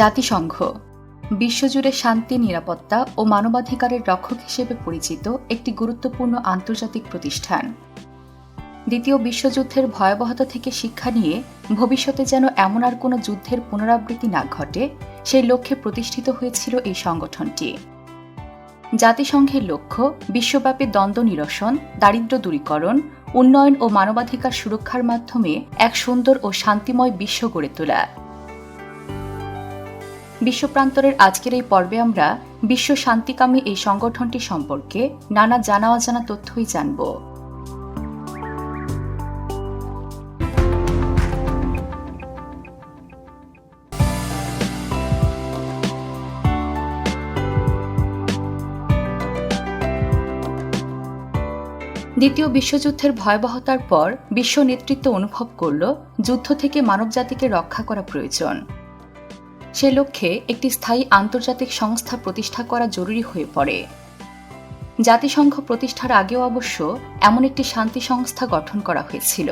জাতিসংঘ। বিশ্বজুড়ে শান্তি, নিরাপত্তা ও মানবাধিকারের রক্ষক হিসেবে পরিচিত একটি গুরুত্বপূর্ণ আন্তর্জাতিক প্রতিষ্ঠান। দ্বিতীয় বিশ্বযুদ্ধের ভয়াবহতা থেকে শিক্ষা নিয়ে ভবিষ্যতে যেন এমন আর কোনো যুদ্ধের পুনরাবৃত্তি না ঘটে, সেই লক্ষ্যে প্রতিষ্ঠিত হয়েছিল এই সংগঠনটি। জাতিসংঘের লক্ষ্য, বিশ্বব্যাপী দ্বন্দ্ব নিরসন, দারিদ্র্য দূরীকরণ, উন্নয়ন ও মানবাধিকার সুরক্ষার মাধ্যমে এক সুন্দর ও শান্তিময় বিশ্ব গড়ে তোলা। বিশ্বপ্রান্তরের আজকের এই পর্বে আমরা বিশ্ব শান্তিকামী এই সংগঠনটি সম্পর্কে নানা জানা অজানা তথ্যই জানব। দ্বিতীয় বিশ্বযুদ্ধের ভয়াবহতার পর বিশ্ব নেতৃত্ব অনুভব করল যুদ্ধ থেকে মানবজাতিকে রক্ষা করা প্রয়োজন। সে লক্ষ্যে একটি স্থায়ী আন্তর্জাতিক সংস্থা প্রতিষ্ঠা করা জরুরি হয়ে পড়ে। জাতিসংঘ প্রতিষ্ঠার আগেও অবশ্য এমন একটি শান্তি সংস্থা গঠন করা হয়েছিল।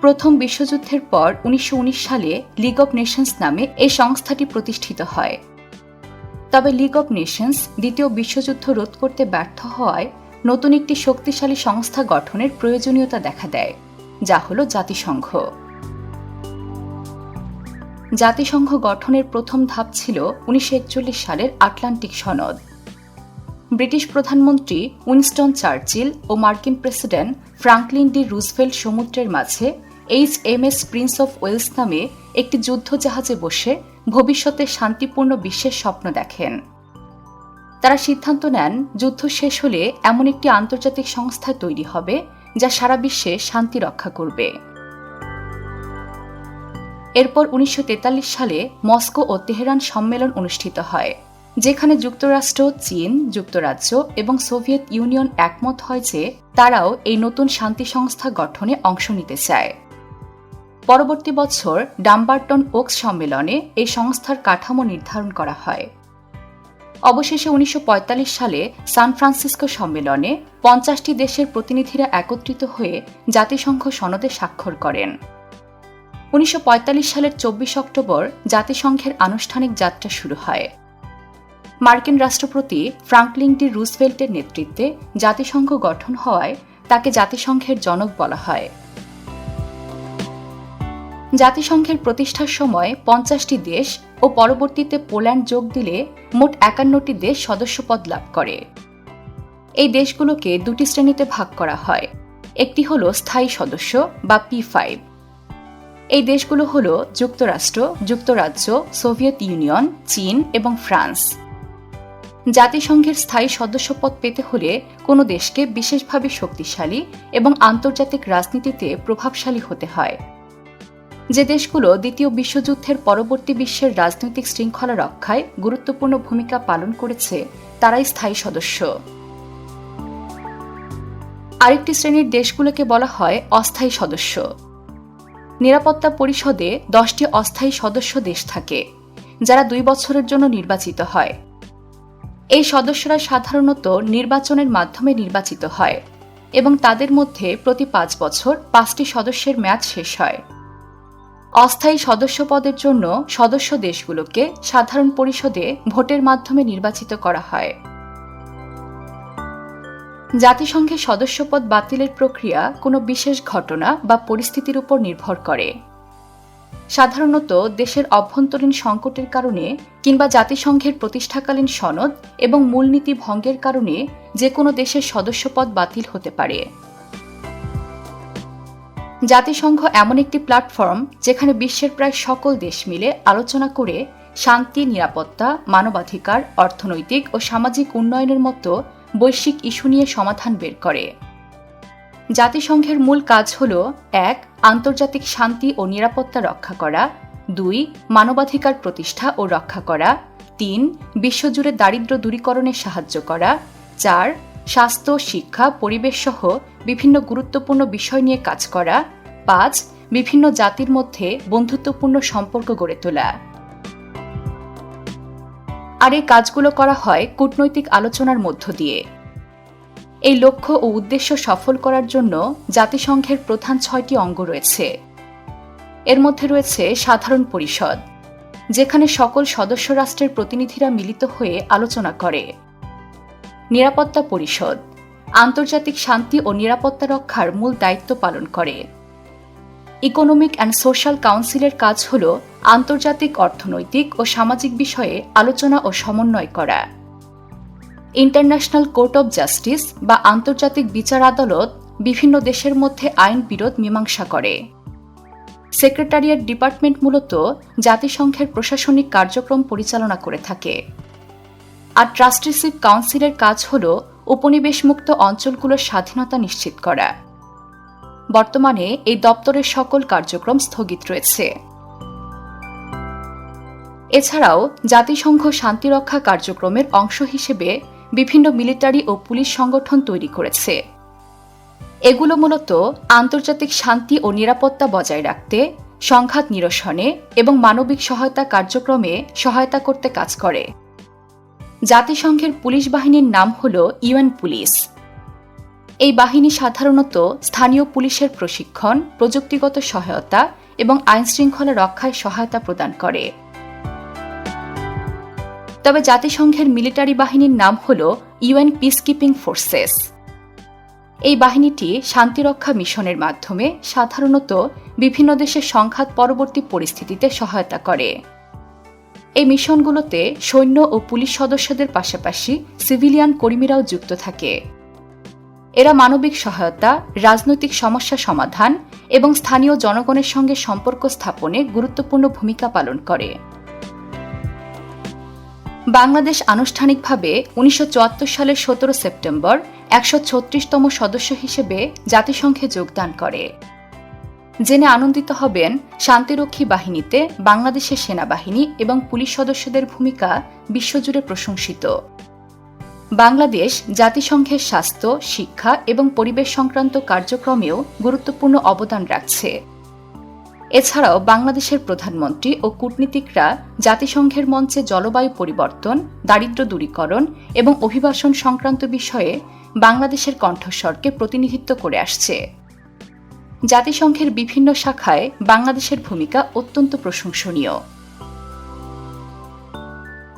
প্রথম বিশ্বযুদ্ধের পর উনিশশো উনিশ সালে লিগ অব নেশনস নামে এই সংস্থাটি প্রতিষ্ঠিত হয়। তবে লিগ অব নেশনস দ্বিতীয় বিশ্বযুদ্ধ রোধ করতে ব্যর্থ হওয়ায় নতুন একটি শক্তিশালী সংস্থা গঠনের প্রয়োজনীয়তা দেখা দেয়, যা হল জাতিসংঘ। জাতিসংঘ গঠনের প্রথম ধাপ ছিল উনিশশো একচল্লিশ সালের আটলান্টিক সনদ। ব্রিটিশ প্রধানমন্ত্রী উইনস্টন চার্চিল ও মার্কিন প্রেসিডেন্ট ফ্রাঙ্কলিন ডি রুজভেল্ট সমুদ্রের মাঝে H M S Prince of Wales নামে একটি যুদ্ধ জাহাজে বসে ভবিষ্যতে শান্তিপূর্ণ বিশ্বের স্বপ্ন দেখেন। তারা সিদ্ধান্ত নেন, যুদ্ধ শেষ হলে এমন একটি আন্তর্জাতিক সংস্থা তৈরি হবে যা সারা বিশ্বে শান্তি রক্ষা করবে। এরপর উনিশশো তেতাল্লিশ সালে মস্কো ও তেহরান সম্মেলন অনুষ্ঠিত হয়, যেখানে যুক্তরাষ্ট্র, চীন, যুক্তরাজ্য এবং সোভিয়েত ইউনিয়ন একমত হয় যে তারাও এই নতুন শান্তি সংস্থা গঠনে অংশ নিতে চায়। পরবর্তী বছর ডাম্বার্টন ওক্স সম্মেলনে এই সংস্থার কাঠামো নির্ধারণ করা হয়। অবশেষে উনিশশো পঁয়তাল্লিশ সালে সান ফ্রান্সিসকো সম্মেলনে পঞ্চাশটি দেশের প্রতিনিধিরা একত্রিত হয়ে জাতিসংঘ সনদে স্বাক্ষর করেন। উনিশশো পঁয়তাল্লিশ সালের চব্বিশ অক্টোবর জাতিসংঘের আনুষ্ঠানিক যাত্রা শুরু হয়। মার্কিন রাষ্ট্রপতি ফ্রাঙ্কলিন ডি রুজভেল্টের নেতৃত্বে জাতিসংঘ গঠন হওয়ায় তাকে জাতিসংঘের জনক বলা হয়। জাতিসংঘের প্রতিষ্ঠার সময় পঞ্চাশটি দেশ ও পরবর্তীতে পোল্যান্ড যোগ দিলে মোট একান্নটি দেশ সদস্যপদ লাভ করে। এই দেশগুলোকে দুটি শ্রেণীতে ভাগ করা হয়। একটি হল স্থায়ী সদস্য বা পি ফাইভ। এই দেশগুলো হল যুক্তরাষ্ট্র, যুক্তরাজ্য, সোভিয়েত ইউনিয়ন, চীন এবং ফ্রান্স। জাতিসংঘের স্থায়ী সদস্যপদ পেতে হলে কোনো দেশকে বিশেষভাবে শক্তিশালী এবং আন্তর্জাতিক রাজনীতিতে প্রভাবশালী হতে হয়। যে দেশগুলো দ্বিতীয় বিশ্বযুদ্ধের পরবর্তী বিশ্বের রাজনৈতিক শৃঙ্খলা রক্ষায় গুরুত্বপূর্ণ ভূমিকা পালন করেছে তারাই স্থায়ী সদস্য। আরেকটি শ্রেণির দেশগুলোকে বলা হয় অস্থায়ী সদস্য। নিরাপত্তা পরিষদে দশটি অস্থায়ী সদস্য দেশ থাকে, যারা দুই বছরের জন্য নির্বাচিত হয়। এই সদস্যরা সাধারণত নির্বাচনের মাধ্যমে নির্বাচিত হয় এবং তাদের মধ্যে প্রতি পাঁচ বছর পাঁচটি সদস্যের মেয়াদ শেষ হয়। অস্থায়ী সদস্য পদের জন্য সদস্য দেশগুলোকে সাধারণ পরিষদে ভোটের মাধ্যমে নির্বাচিত করা হয়। জাতিসংঘের সদস্যপদ বাতিলের প্রক্রিয়া কোনো বিশেষ ঘটনা বা পরিস্থিতির উপর নির্ভর করে। সাধারণত দেশের অভ্যন্তরীণ সংকটের কারণে কিংবা জাতিসংঘের প্রতিষ্ঠাকালীন সনদ এবং মূলনীতি ভঙ্গের কারণে যে কোনো দেশের সদস্যপদ বাতিল হতে পারে। জাতিসংঘ এমন একটি প্ল্যাটফর্ম যেখানে বিশ্বের প্রায় সকল দেশ মিলে আলোচনা করে শান্তি, নিরাপত্তা, মানবাধিকার, অর্থনৈতিক ও সামাজিক উন্নয়নের মতো বৈশ্বিক ইস্যু নিয়ে সমাধান বের করে। জাতিসংঘের মূল কাজ হল, এক, আন্তর্জাতিক শান্তি ও নিরাপত্তা রক্ষা করা। দুই, মানবাধিকার প্রতিষ্ঠা ও রক্ষা করা। তিন, বিশ্বজুড়ে দারিদ্র দূরীকরণে সাহায্য করা। চার, স্বাস্থ্য, শিক্ষা, পরিবেশ সহ বিভিন্ন গুরুত্বপূর্ণ বিষয় নিয়ে কাজ করা। পাঁচ, বিভিন্ন জাতির মধ্যে বন্ধুত্বপূর্ণ সম্পর্ক গড়ে তোলা। আর এই কাজগুলো করা হয় কূটনৈতিক আলোচনার মধ্য দিয়ে। এই লক্ষ্য ও উদ্দেশ্য সফল করার জন্য জাতিসংঘের প্রধান ছয়টি অঙ্গ রয়েছে। এর মধ্যে রয়েছে সাধারণ পরিষদ, যেখানে সকল সদস্য রাষ্ট্রের প্রতিনিধিরা মিলিত হয়ে আলোচনা করে। নিরাপত্তা পরিষদ, আন্তর্জাতিক শান্তি ও নিরাপত্তা রক্ষার মূল দায়িত্ব পালন করে। ইকোনমিক অ্যান্ড সোশ্যাল কাউন্সিলের কাজ হল আন্তর্জাতিক অর্থনৈতিক ও সামাজিক বিষয়ে আলোচনা ও সমন্বয় করা। ইন্টারন্যাশনাল কোর্ট অব জাস্টিস বা আন্তর্জাতিক বিচার আদালত বিভিন্ন দেশের মধ্যে আইন বিরোধ মীমাংসা করে। সেক্রেটারিয়েট ডিপার্টমেন্ট মূলত জাতিসংঘের প্রশাসনিক কার্যক্রম পরিচালনা করে থাকে। আর ট্রাস্টিশিপ কাউন্সিলের কাজ হল উপনিবেশমুক্ত অঞ্চলগুলোর স্বাধীনতা নিশ্চিত করা। বর্তমানে এই দপ্তরের সকল কার্যক্রম স্থগিত রয়েছে। এছাড়াও জাতিসংঘ শান্তিরক্ষা কার্যক্রমের অংশ হিসেবে বিভিন্ন মিলিটারি ও পুলিশ সংগঠন তৈরি করেছে। এগুলো মূলত আন্তর্জাতিক শান্তি ও নিরাপত্তা বজায় রাখতে, সংঘাত নিরসনে এবং মানবিক সহায়তা কার্যক্রমে সহায়তা করতে কাজ করে। জাতিসংঘের পুলিশ বাহিনীর নাম হল ইউএন পুলিশ। এই বাহিনী সাধারণত স্থানীয় পুলিশের প্রশিক্ষণ, প্রযুক্তিগত সহায়তা এবং আইনশৃঙ্খলা রক্ষায় সহায়তা প্রদান করে। তবে জাতিসংঘের মিলিটারি বাহিনীর নাম হল ইউএন পিসকিপিং ফোর্সেস। এই বাহিনীটি শান্তিরক্ষা মিশনের মাধ্যমে সাধারণত বিভিন্ন দেশের সংঘাত পরবর্তী পরিস্থিতিতে সহায়তা করে। এই মিশনগুলোতে সৈন্য ও পুলিশ সদস্যদের পাশাপাশি সিভিলিয়ান কর্মীরাও যুক্ত থাকে। এরা মানবিক সহায়তা, রাজনৈতিক সমস্যা সমাধান এবং স্থানীয় জনগণের সঙ্গে সম্পর্ক স্থাপনে গুরুত্বপূর্ণ ভূমিকা পালন করে। বাংলাদেশ আনুষ্ঠানিকভাবে উনিশশো চুয়াত্তর সালের সতেরো সেপ্টেম্বর একশো ছত্রিশতম সদস্য হিসেবে জাতিসংঘে যোগদান করে। জেনে আনন্দিত হবেন শান্তিরক্ষী বাহিনীতে বাংলাদেশের সেনাবাহিনী এবং পুলিশ সদস্যদের ভূমিকা বিশ্বজুড়ে প্রশংসিত। বাংলাদেশ জাতিসংঘের স্বাস্থ্য, শিক্ষা এবং পরিবেশ সংক্রান্ত কার্যক্রমেও গুরুত্বপূর্ণ অবদান রাখছে। এছাড়াও বাংলাদেশের প্রধানমন্ত্রী ও কূটনীতিকরা জাতিসংঘের মঞ্চে জলবায়ু পরিবর্তন, দারিদ্র দূরীকরণ এবং অভিবাসন সংক্রান্ত বিষয়ে বাংলাদেশের কণ্ঠস্বরকে প্রতিনিধিত্ব করে আসছে। জাতিসংঘের বিভিন্ন শাখায় বাংলাদেশের ভূমিকা অত্যন্ত প্রশংসনীয়।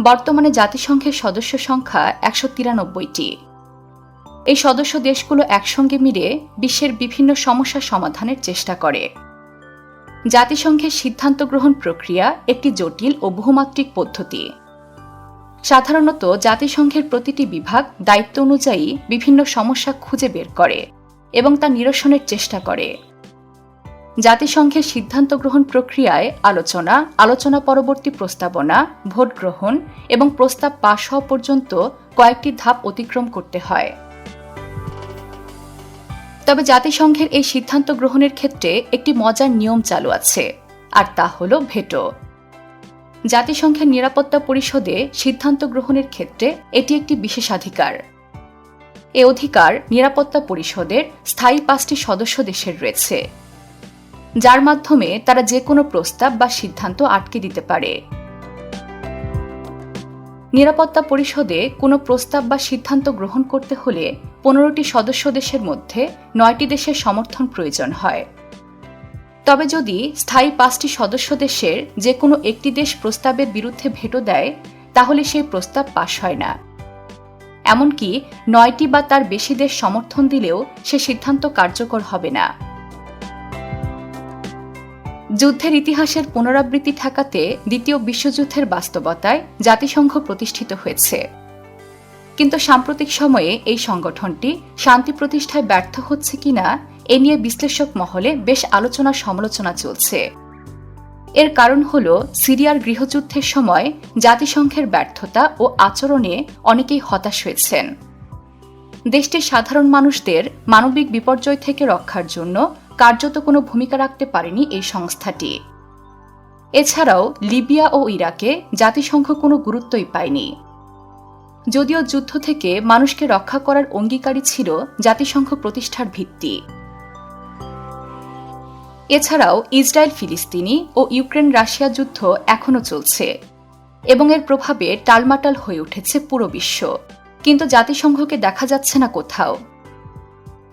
বর্তমানে জাতিসংঘের সদস্য সংখ্যা একশো তিরানব্বইটি। এই সদস্য দেশগুলো একসঙ্গে মিলে বিশ্বের বিভিন্ন সমস্যা সমাধানের চেষ্টা করে। জাতিসংঘের সিদ্ধান্ত গ্রহণ প্রক্রিয়া একটি জটিল ও বহুমাত্রিক পদ্ধতি। সাধারণত জাতিসংঘের প্রতিটি বিভাগ দায়িত্ব অনুযায়ী বিভিন্ন সমস্যা খুঁজে বের করে এবং তা নিরসনের চেষ্টা করে। জাতিসংঘের সিদ্ধান্ত গ্রহণ প্রক্রিয়ায় আলোচনা আলোচনা পরবর্তী প্রস্তাবনা, ভোট গ্রহণ এবং প্রস্তাব পাশ হওয়া পর্যন্ত কয়েকটি ধাপ অতিক্রম করতে হয়। তবে জাতিসংঘের এই সিদ্ধান্ত গ্রহণের ক্ষেত্রে একটি মজার নিয়ম চালু আছে, আর তা হল ভেটো। জাতিসংঘের নিরাপত্তা পরিষদে সিদ্ধান্ত গ্রহণের ক্ষেত্রে এটি একটি বিশেষাধিকার এ অধিকার নিরাপত্তা পরিষদের স্থায়ী পাঁচটি সদস্য দেশের রয়েছে। যার মাধ্যমে তারা যে কোনো প্রস্তাব বা সিদ্ধান্ত আটকে দিতে পারে। নিরাপত্তা পরিষদে কোনো প্রস্তাব বা সিদ্ধান্ত গ্রহণ করতে হলে পনেরোটি সদস্য দেশের মধ্যে নয়টি দেশের সমর্থন প্রয়োজন হয়। তবে যদি স্থায়ী পাঁচটি সদস্য দেশের যে কোনো একটি দেশ প্রস্তাবের বিরুদ্ধে ভেটো দেয়, তাহলে সেই প্রস্তাব পাশ হয় না। এমনকি নয়টি বা তার বেশি দেশ সমর্থন দিলেও সে সিদ্ধান্ত কার্যকর হবে না। যুদ্ধের ইতিহাসের পুনরাবৃত্তি ঠেকাতে দ্বিতীয় বিশ্বযুদ্ধের বাস্তবতায় জাতিসংঘ প্রতিষ্ঠিত হয়েছে। কিন্তু সাম্প্রতিক সময়ে এই সংগঠনটি শান্তি প্রতিষ্ঠায় ব্যর্থ হচ্ছে কিনা, এ নিয়ে বিশ্লেষক মহলে বেশ আলোচনা সমালোচনা চলছে। এর কারণ হল, সিরিয়ার গৃহযুদ্ধের সময় জাতিসংঘের ব্যর্থতা ও আচরণে অনেকেই হতাশ হয়েছেন। দেশটির সাধারণ মানুষদের মানবিক বিপর্যয় থেকে রক্ষার জন্য কার্যত কোনো ভূমিকা রাখতে পারেনি এই সংস্থাটি। এছাড়াও, লিবিয়া ও ইরাকে জাতিসংঘ কোনো গুরুত্বই পায়নি। যদিও যুদ্ধ থেকে মানুষকে রক্ষা করার অঙ্গীকারী ছিল জাতিসংঘ প্রতিষ্ঠার ভিত্তি। এছাড়াও, ইসরায়েল, ফিলিস্তিনি ও ইউক্রেন রাশিয়া যুদ্ধ এখনও চলছে এবং এর প্রভাবে টালমাটাল হয়ে উঠেছে পুরো বিশ্ব। কিন্তু জাতিসংঘকে দেখা যাচ্ছে না কোথাও।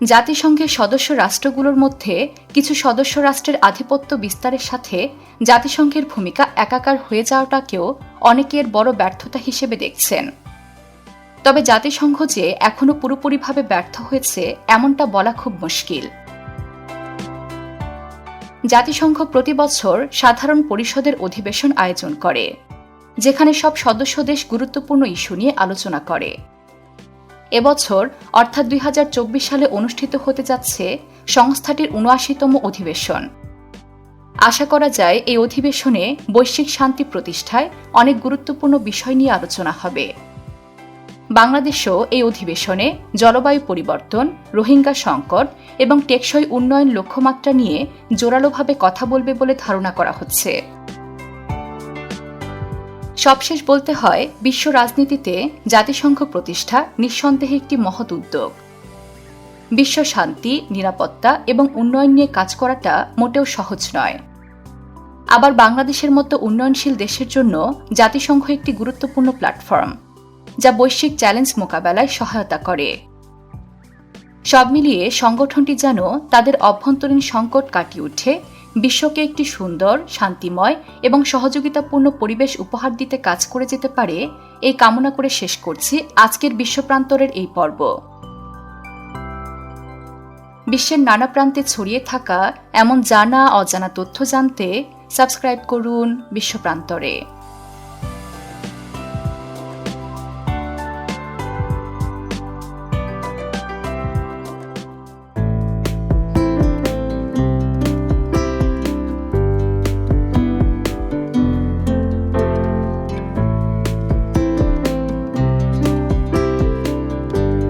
জাতিসংঘের সদস্য রাষ্ট্রগুলোর মধ্যে কিছু সদস্য রাষ্ট্রের আধিপত্য বিস্তারের সাথে জাতিসংঘের ভূমিকা একাকার হয়ে যাওয়াটাকেও অনেকের বড় ব্যর্থতা হিসেবে দেখছেন। তবে জাতিসংঘ যে এখনও পুরোপুরিভাবে ব্যর্থ হয়েছে, এমনটা বলা খুব মুশকিল। জাতিসংঘ প্রতি বছর সাধারণ পরিষদের অধিবেশন আয়োজন করে, যেখানে সব সদস্য দেশ গুরুত্বপূর্ণ ইস্যু নিয়ে আলোচনা করে। এবছর, অর্থাৎ দুই হাজার চব্বিশ সালে অনুষ্ঠিত হতে যাচ্ছে সংস্থাটির উনআশিতম অধিবেশন। আশা করা যায় এই অধিবেশনে বৈশ্বিক শান্তি প্রতিষ্ঠায় অনেক গুরুত্বপূর্ণ বিষয় নিয়ে আলোচনা হবে। বাংলাদেশও এই অধিবেশনে জলবায়ু পরিবর্তন, রোহিঙ্গা সংকট এবং টেকসই উন্নয়ন লক্ষ্যমাত্রা নিয়ে জোরালোভাবে কথা বলবে বলে ধারণা করা হচ্ছে। সবশেষ বলতে হয়, বিশ্ব রাজনীতিতে জাতিসংঘ প্রতিষ্ঠা নিঃসন্দেহে একটি মহৎ উদ্যোগ। বিশ্ব শান্তি, নিরাপত্তা এবং উন্নয়ন নিয়ে কাজ করাটা মোটেও সহজ নয়। আবার বাংলাদেশের মতো উন্নয়নশীল দেশের জন্য জাতিসংঘ একটি গুরুত্বপূর্ণ প্ল্যাটফর্ম, যা বৈশ্বিক চ্যালেঞ্জ মোকাবেলায় সহায়তা করে। সব মিলিয়ে সংগঠনটি যেন তাদের অভ্যন্তরীণ সংকট কাটিয়ে উঠে বিশ্বকে একটি সুন্দর, শান্তিময় এবং সহযোগিতাপূর্ণ পরিবেশ উপহার দিতে কাজ করে যেতে পারে, এই কামনা করে শেষ করছি আজকের বিশ্বপ্রান্তরের এই পর্ব। বিশ্বের নানা প্রান্তে ছড়িয়ে থাকা এমন জানা অজানা তথ্য জানতে সাবস্ক্রাইব করুন বিশ্বপ্রান্তরে।